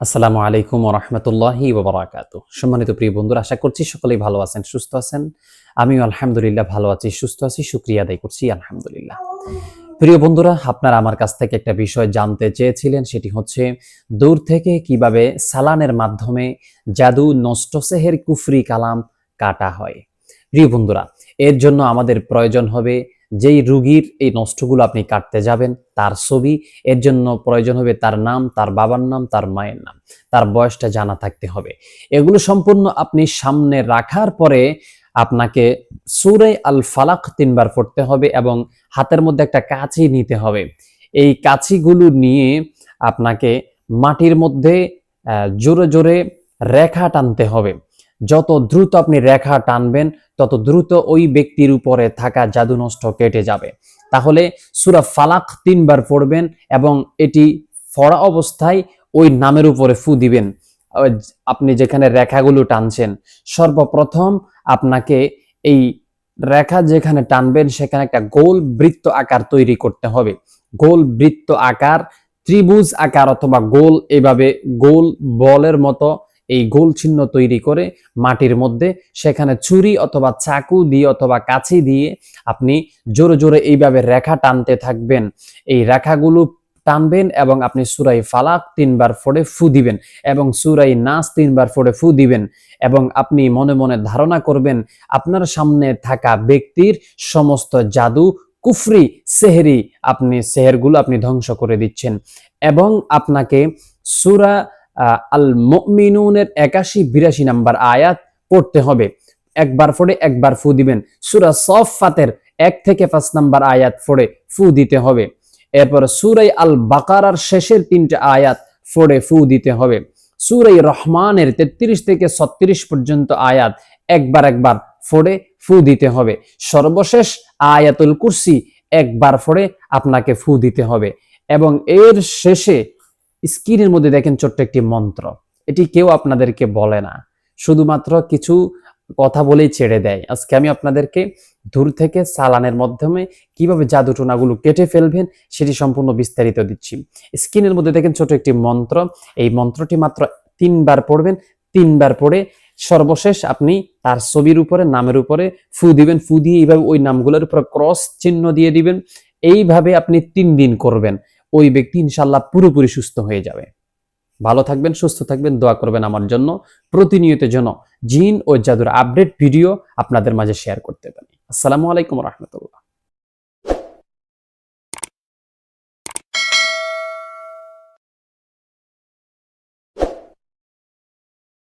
আসসালামু আলাইকুম রহমতুল্লাহি ওবরাকাত সম্মানিত প্রিয় বন্ধুরা, আশা করছি সকলেই ভালো আছেন, সুস্থ আছেন। আমিও আলহামদুলিল্লাহ ভালো আছি, সুস্থ আছি, শুক্রিয়া আদায় করছি, আলহামদুলিল্লাহ। প্রিয় বন্ধুরা, আপনারা আমার কাছ থেকে একটা বিষয় জানতে চেয়েছিলেন, সেটি হচ্ছে দূর থেকে কীভাবে সালানের মাধ্যমে জাদু নষ্ট সেহের কুফরি কালাম কাটা হয়। প্রিয় বন্ধুরা, এর জন্য আমাদের প্রয়োজন হবে যেই রুগীর এই নষ্টগুলো আপনি কাটতে যাবেন, তার ছবি, এর জন্য প্রয়োজন হবে তার নাম, তার বাবার নাম, তার মায়ের নাম, তার বয়সটা জানা থাকতে হবে। এগুলো সম্পূর্ণ আপনি সামনে রাখার পরে আপনাকে সুরে আল ফালাক তিনবার পড়তে হবে এবং হাতের মধ্যে একটা কাঁচি নিতে হবে। এই কাঁচিগুলো নিয়ে আপনাকে মাটির মধ্যে জোরে জোরে রেখা টানতে হবে। যত দ্রুত আপনি রেখা টানবেন, তত দ্রুত ওই ব্যক্তির উপরে থাকা জাদু নষ্ট কেটে যাবে। তাহলে সুরা ফালাক তিনবার পড়বেন এবং এটি ফড়া অবস্থায় ওই নামের উপরে ফু দিবেন। আপনি যেখানে রেখাগুলো টানছেন, সর্বপ্রথম আপনাকে এই রেখা যেখানে টানবেন, সেখানে একটা গোল বৃত্ত আকার তৈরি করতে হবে। গোল বৃত্ত আকার, ত্রিভুজ আকার অথবা গোল, এভাবে গোল বলের মতো এই গোল চিহ্ন তৈরি করে মাটির মধ্যে সেখানে ছুরি অথবা চাকু দিয়ে অথবা কাছি দিয়ে আপনি জোরে জোরে এইভাবে রেখা টানতে থাকবেন। এই রেখাগুলো টানবেন এবং আপনি সুরাই ফালাক তিনবার ফোড়ে ফু দিবেন এবং সুরাই নাস তিনবার ফোড়ে ফু দিবেন এবং আপনি মনে মনে ধারণা করবেন আপনার সামনে থাকা ব্যক্তির সমস্ত জাদু, কুফরি, সেহেরি আপনি, সেহেরগুলো আপনি ধ্বংস করে দিচ্ছেন এবং আপনাকে সুরা আল মুমিনুনের একাশি বিরাশি নাম্বার আয়াত পড়তে হবে। একবার ফোড়ে একবার ফু দিবেন। সুরা সফাতের এক থেকে পাঁচ নাম্বার আয়াত ফোড়ে ফু দিতে হবে। এরপর সুরাই আল বাকারার শেষের তিনটা আয়াত ফোড়ে ফু দিতে হবে। সুরাই রহমানের তেত্রিশ থেকে ছত্রিশ পর্যন্ত আয়াত একবার একবার ফোড়ে ফু দিতে হবে। সর্বশেষ আয়াতুল কুরসি একবার ফোড়ে আপনাকে ফু দিতে হবে। এবং এর শেষে স্ক্রিনের মধ্যে দেখেন ছোট্ট একটি মন্ত্র। এটি কেউ আপনাদেরকে বলে না। শুধুমাত্র কিছু কথা বলেই ছেড়ে দেয়। আজকে আমি আপনাদেরকে দূর থেকে সালানের মাধ্যমে কীভাবে জাদু টোনাগুলো কেটে ফেলবেন সেটি সম্পূর্ণ বিস্তারিত দিচ্ছি। স্ক্রিনের মধ্যে দেখেন ছোট একটি মন্ত্র। এই মন্ত্রটি মাত্র তিনবার পড়বেন। তিনবার পড়ে সর্বশেষ আপনি তার ছবির উপরে, নামের উপরে ফু দিবেন। ফু দিয়ে এইভাবে ওই নামগুলোর উপরে ক্রস চিহ্ন দিয়ে দিবেন। এইভাবে আপনি তিন দিন করবেন। ওই ব্যক্তি ইনশাল্লাহ পুরোপুরি সুস্থ হয়ে যাবে। ভালো থাকবেন, সুস্থ থাকবেন, দোয়া করবেন আমার জন্য। প্রতিনিয়ত যেন জিন ও জাদুর আপডেট ভিডিও আপনাদের মাঝে শেয়ার করতে পারি। আসসালামু আলাইকুম রহমতুল্লাহ।